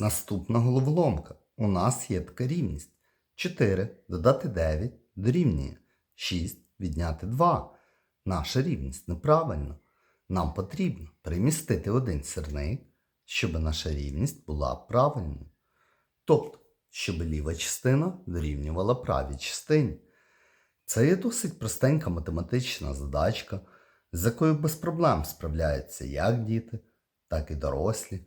Наступна головоломка. У нас є така рівність. 4 додати 9 дорівнює 6 відняти 2. Наша рівність неправильна. Нам потрібно перемістити один сірник, щоб наша рівність була правильною. Тобто, щоб ліва частина дорівнювала правій частині. Це є досить простенька математична задачка, з якою без проблем справляються як діти, так і дорослі.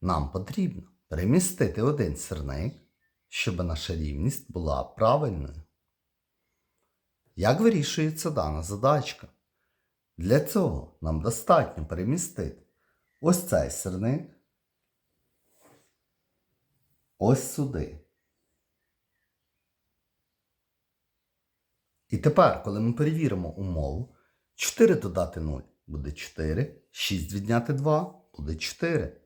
Нам потрібно перемістити один сірник, щоб наша рівність була правильною. Як вирішується дана задачка? Для цього нам достатньо перемістити ось цей сирник ось сюди. І тепер, коли ми перевіримо умову, 4 додати 0 буде 4, 6 відняти 2 буде 4.